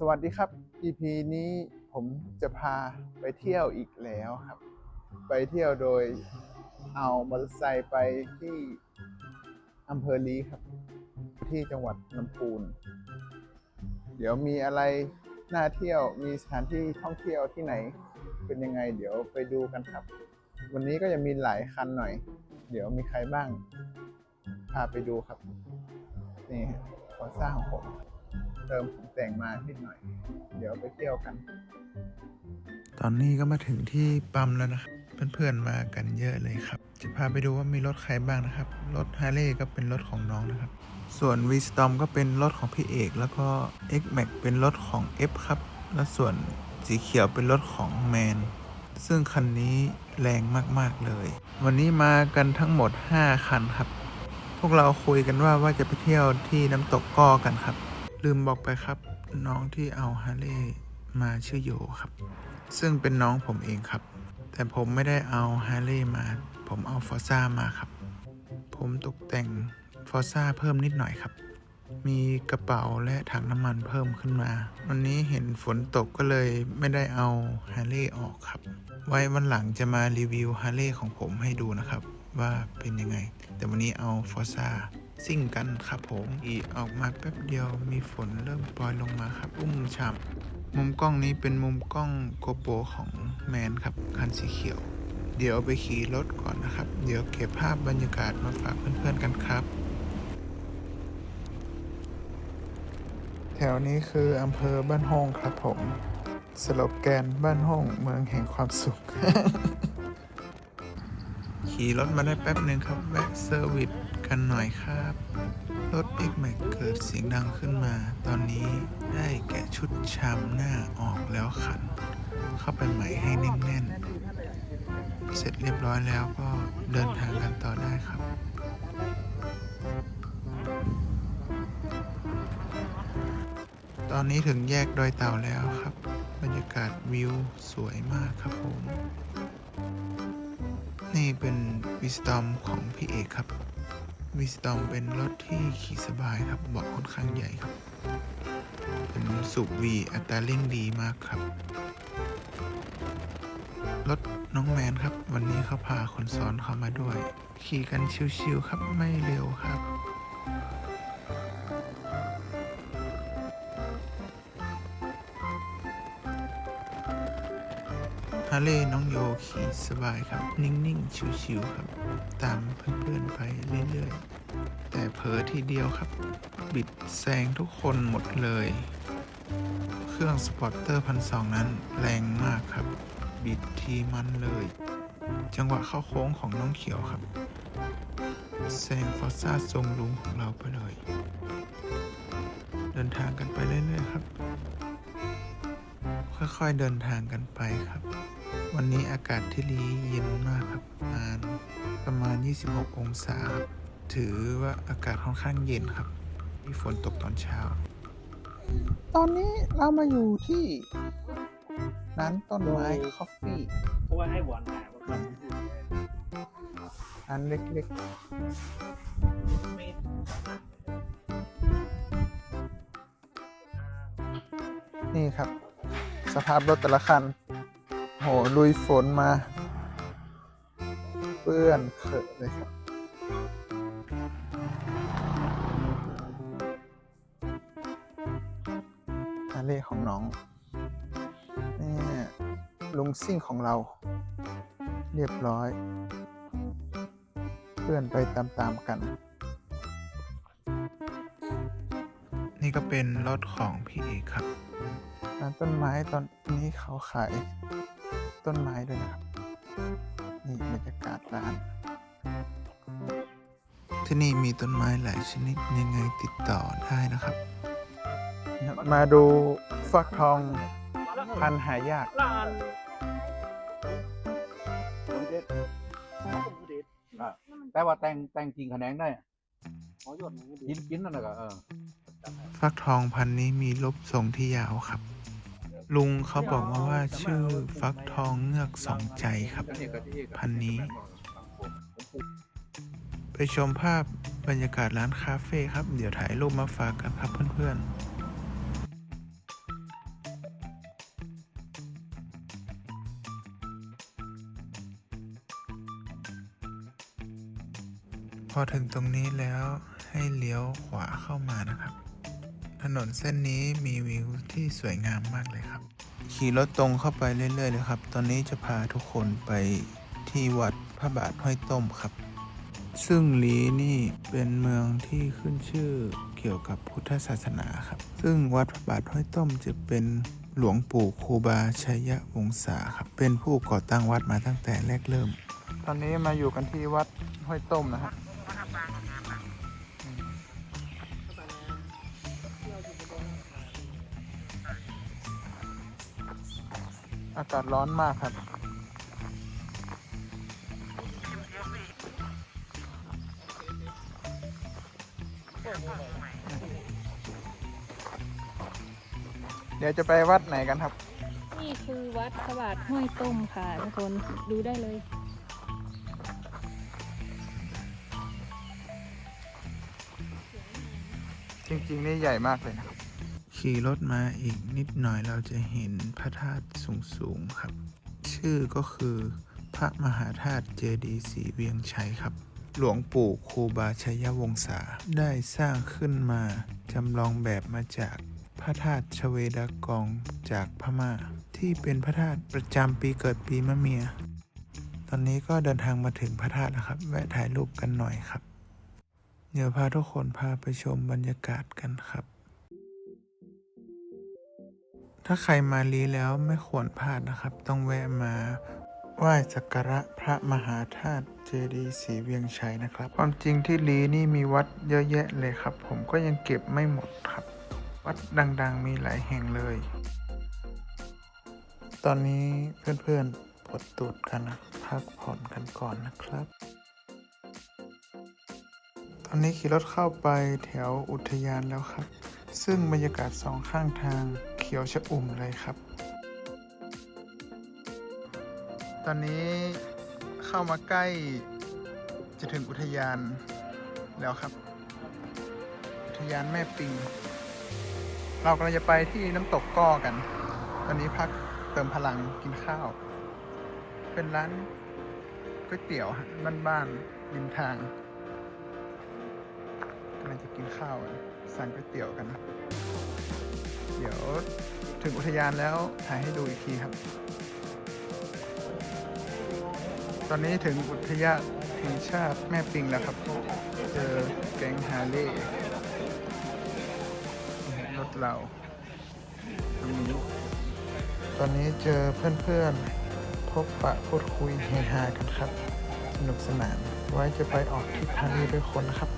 สวัสดีครับ EP นี้ผมจะพาไปเที่ยวอีกแล้วครับ ไปเที่ยวโดยเอามอเตอร์ไซค์ไปที่อำเภอลีครับ ที่จังหวัดลำพูน เดี๋ยวมีอะไรน่าเที่ยวมีสถานที่ท่องเที่ยวที่ไหนเป็นยังไง เดี๋ยวไปดูกันครับ วันนี้ก็จะมีหลายคันหน่อย เดี๋ยวมีใครบ้าง พาไปดูครับ นี่ขอสร้างของผม เติมของแต่งมานิดหน่อย เดี๋ยวไปเที่ยวกัน ตอนนี้ก็มาถึงที่ปั๊มแล้วนะครับเพื่อนๆมากันเยอะเลยครับ จะพาไปดูว่ามีรถใครบ้างนะครับ รถฮาร์เลย์ก็เป็นรถของน้องนะครับ ส่วน v s t o r m ก็เป็นรถของพี่เอก แล้วก็ X Max เป็นรถของ F ครับ และส่วนสีเขียวเป็นรถของแมน ซึ่งคันนี้แรงมากๆเลย วันนี้มากันทั้งหมด 5 คันครับ พวกเราคุยกันว่าว่าจะไปเที่ยวที่น้ำตกก้อกันครับ ลืมบอกไปครับ น้องที่เอาฮาร์เลย์มาชื่อโยครับ ซึ่งเป็นน้องผมเองครับ แต่ผมไม่ได้เอาฮาร์เลย์มา ผมเอาฟอร์ซ่ามาครับ ผมตกแต่งฟอร์ซ่าเพิ่มนิดหน่อยครับ มีกระเป๋าและถังน้ำมันเพิ่มขึ้นมา วันนี้เห็นฝนตกก็เลยไม่ได้เอาฮาร์เลย์ออกครับ ไว้วันหลังจะมารีวิวฮาร์เลย์ของผมให้ดูนะครับ ว่าเป็นยังไง แต่วันนี้เอาฟอร์ซ่า ซิ่งกันครับผมอีออกมาแป๊บเดียวมีฝนเริ่มปล่อยลงมาครับ อุ้มฉ่ำมุมกล้องนี้เป็นมุมกล้องโกโปรของแมนครับคันสีเขียว เดี๋ยวไปขี่รถก่อนนะครับ เดี๋ยวเก็บภาพบรรยากาศมาฝากเพื่อนๆกันครับ แถวนี้คืออำเภอบ้านห้องครับผมสโลแกนบ้านห้องเมืองแห่งความสุข ขี่รถมาได้แป๊บหนึ่งครับแวะเซอร์วิสกันหน่อยครับ รถ X Max เกิดเสียงดังขึ้นมา ตอนนี้ได้แกะชุดชามหน้าออกแล้วขัน เข้าไปใหม่ให้แน่นๆ เสร็จเรียบร้อยแล้วก็เดินทางกันต่อได้ครับตอนนี้ถึงแยกดอยเต่าแล้วครับ บรรยากาศวิวสวยมากครับผม นี่เป็นวิสตอมของพี่เอกครับวิสตอมเป็นรถที่ขี่สบายครับเบาะค่อนข้างใหญ่ครับ เป็นสูบวีอัตราเร่งดีมากครับ รถน้องแมนครับ วันนี้เขาพาคนซ้อนเข้ามาด้วย ขี่กันชิวๆครับไม่เร็วครับาเลย์น้องโยขี่สบายครับ นิ่งๆ ชิวๆครับ ตามเพื่อนๆไปเรื่อยๆ แต่เผลอทีเดียวครับ บิดแซงทุกคนหมดเลย เครื่องสปอร์เตอร์พันสองนั้นแรงมากครับ บิดทีมันเลย จังหวะเข้าโค้งของน้องเขียวครับแซงฟอร์ซ่าทรงลุงของเราไปเลย เดินทางกันไปเรื่อยๆครับ ค่อยๆเดินทางกันไปครับ วันนี้อากาศที่ลีเย็นมากครับประมาณประมาณ 26 องศาครับถือว่าอากาศค่อนข้างเย็นครับ มีฝนตกตอนเช้า ตอนนี้เรามาอยู่ที่ร้านต้นไม้คอฟฟี่เพราะว่าให้หวานหนาว่าครับร้านเล็กๆ นี่ครับ สภาพรถแต่ละคัน โหลุยฝนมา เปื้อนเขอะเลยครับอาเล่ของน้องนี่ลุงซิ่งของเรา เรียบร้อย เพื่อนไปตามๆกัน นี่ก็เป็นรถของพี่เอกครับ ร้านต้นไม้ตอนนี้เขาขายต้นไม้ด้วยนะครับ นี่บรรยากาศร้าน ที่นี่มีต้นไม้หลายชนิดยังไงติดต่อได้นะครับ มาดูฟักทองพันธุ์หายากลานผมเด็ดผมเด็ดแต่ว่าแต่งแต่งจริงแขนงได้ขอหยดหนึ่งกินกินนั่นแหละก็เออ ฟักทองพันธุ์นี้มีลบทรงที่ยาวครับ ลุงเขาบอกมาว่าชื่อฟักทองเงือกสองใจครับ พันนี้ ไปชมภาพบรรยากาศร้านคาเฟ่ครับ เดี๋ยวถ่ายรูปมาฝากกันครับเพื่อนๆพอถึงตรงนี้แล้วให้เลี้ยวขวาเข้ามานะครับ นนเส้นนี้มีวิวที่สวยงามมากเลยครับ ขี่รถตรงเข้าไปเรื่อยๆเลยครับ ตอนนี้จะพาทุกคนไปที่วัดพระบาทห้อยต้มครับ ซึ่งลีนี่เป็นเมืองที่ขึ้นชื่อเกี่ยวกับพุทธศาสนาครับ ซึ่งวัดพระบาทห้อยต้มจะเป็นหลวงปู่ครูบาชัยวงศาครับเป็นผู้ก่อตั้งวัดมาตั้งแต่แรกเริ่ม ตอนนี้มาอยู่กันที่วัดห้อยต้มนะครับ อากาศร้อนมากครับ เดี๋ยวจะไปวัดไหนกันครับ นี่คือวัดพระบาทห้วยต้มค่ะทุกคนดูได้เลย จริงๆ นี่ใหญ่มากเลยนะ ขี่รถมาอีกนิดหน่อยเราจะเห็นพระธาตุสูงๆครับ ชื่อก็คือพระมหาธาตุเจดีย์ศรีเวียงชัยครับ หลวงปู่ครูบาชัยวงศาได้สร้างขึ้นมาจำลองแบบมาจากพระธาตุชเวดากองจากพม่า ที่เป็นพระธาตุประจำปีเกิดปีมะเมีย ตอนนี้ก็เดินทางมาถึงพระธาตุแล้วครับ แวะถ่ายรูปกันหน่อยครับ เดี๋ยวพาทุกคนพาไปชมบรรยากาศกันครับ ถ้าใครมาลีแล้วไม่ควรพลาดนะครับ ต้องแวะมาไหว้สักการะพระมหาธาตุเจดีย์ศรีเวียงชัยนะครับ ความจริงที่ลีนี่มีวัดเยอะแยะเลยครับ ผมก็ยังเก็บไม่หมดครับ วัดดังๆ มีหลายแห่งเลย ตอนนี้เพื่อนๆปวดตูดกันนะพักผ่อนกันก่อนนะครับ ตอนนี้ขี่รถเข้าไปแถวอุทยานแล้วครับ ซึ่งบรรยากาศสองข้างทาง ขียวชะอุ่มเลยครับ ตอนนี้เข้ามาใกล้จะถึงอุทยานแล้วครับ อุทยานแม่ปิง เรากำลังจะไปที่น้ำตกก้อกัน ตอนนี้พักเติมพลังกินข้าว เป็นร้านก๋วยเตี๋ยวบ้านๆริมทางกำลังจะกินข้าวกัน สั่งก๋วยเตี๋ยวกันเดี๋ยวถึงอุทยานแล้วถ่ายให้ดูอีกทีครับ ตอนนี้ถึงอุทยานแห่งชาติแม่ปิงแล้วครับ เจอแก๊งฮาร์เลย์รถเราตรงนี้ตอนนี้เจอเพื่อนๆ พบปะพูดคุยเฮฮากันครับ สนุกสนานไว้จะไปออกทริปฮาร์เลย์ด้วยคนครับ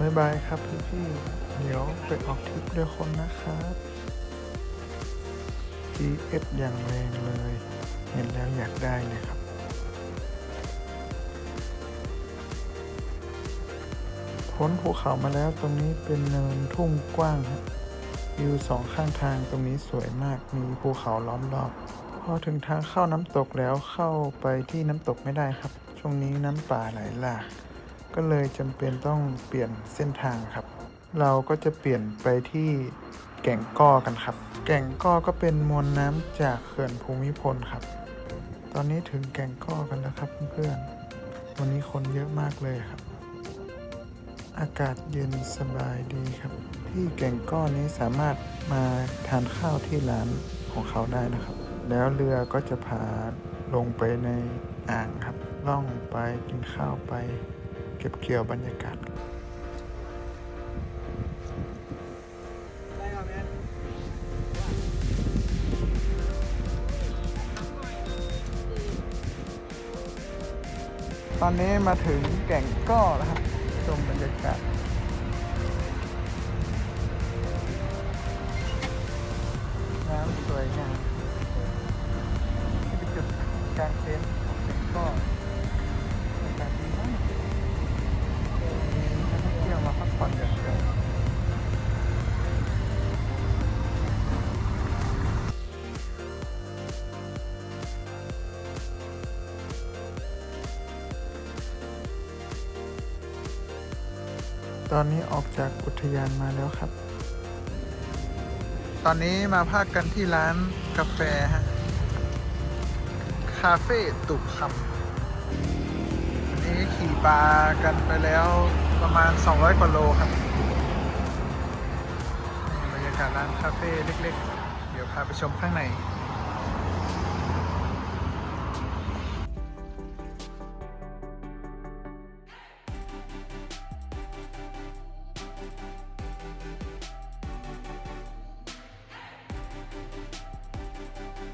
บ๊ายบายครับพี่ๆเดี๋ยวไปออกทริปด้วยคนนะครับ GF อย่างแรงเลย เห็นแล้วอยากได้เลยครับพ้นภูเขามาแล้วตรงนี้เป็นเนินทุ่งกว้างฮะวิวสองข้างทางตรงนี้สวยมากมีภูเขาล้อมรอบพอถึงทางเข้าน้ำตกแล้วเข้าไปที่น้ำตกไม่ได้ครับ ช่วงนี้น้ำป่าไหลหลาก ก็เลยจำเป็นต้องเปลี่ยนเส้นทางครับ เราก็จะเปลี่ยนไปที่แก่งก้อกันครับ แก่งก้อก็เป็นมวลน้ำจากเขื่อนภูมิพลครับ ตอนนี้ถึงแก่งก้อกันแล้วครับเพื่อนๆวันนี้คนเยอะมากเลยครับ อากาศเย็นสบายดีครับ ที่แก่งก้อนี้สามารถมาทานข้าวที่ร้านของเขาได้นะครับ แล้วเรือก็จะพาลงไปในอ่างครับ ล่องไปกินข้าวไป เก็บเกี่ยวบรรยากาศตอนนี้มาถึงแก่งก้อแล้วครับชมบรรยากาศน้ำสวยงามนี่เป็นจุดกลางเต็นท์ ตอนนี้ออกจากอุทยานมาแล้วครับ ตอนนี้มาพักกันที่ร้านกาแฟฮะ คาเฟ่ตุกคำอันนี้นี้ขี่ปลากันไปแล้วประมาณ 200กว่าโลครับบรรยากาศร้านคาเฟ่เล็ก ๆ เดี๋ยวพาไปชมข้างใน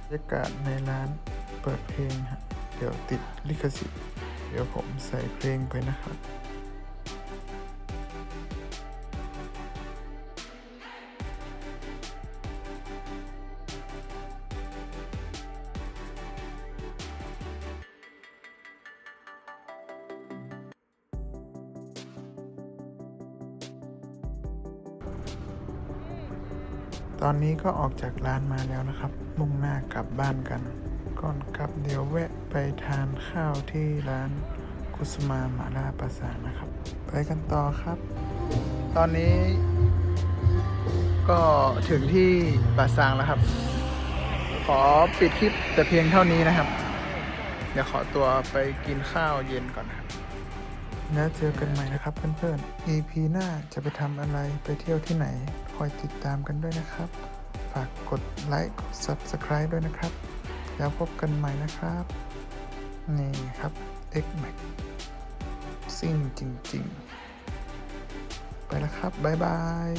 รรยากาศในร้านเปิดเพลงฮะเดี๋ยวติดลิขสิทธิ์ เดี๋ยวผมใส่เพลงไปนะครับ ตอนนี้ก็ออกจากร้านมาแล้วนะครับ มุ่งหน้ากลับบ้านกัน ก่อนกลับเดี๋ยวแวะไปทานข้าวที่ร้านคุสมาหมาล่าปราสาทนะครับ ไปกันต่อครับ ตอนนี้ก็ถึงที่ป่าซางแล้วครับ ขอปิดคลิปแต่เพียงเท่านี้นะครับ เดี๋ยวขอตัวไปกินข้าวเย็นก่อน แล้วเจอกันใหม่นะครับเพื่อนๆ EP หน้าจะไปทำอะไรไปเที่ยวที่ไหน คอยติดตามกันด้วยนะครับ ฝากกดไลค์กด Subscribe ด้วยนะครับ แล้วพบกันใหม่นะครับ นี่ครับ X Max ซิ่งจริง ๆ ไปแล้วครับ บ๊ายบาย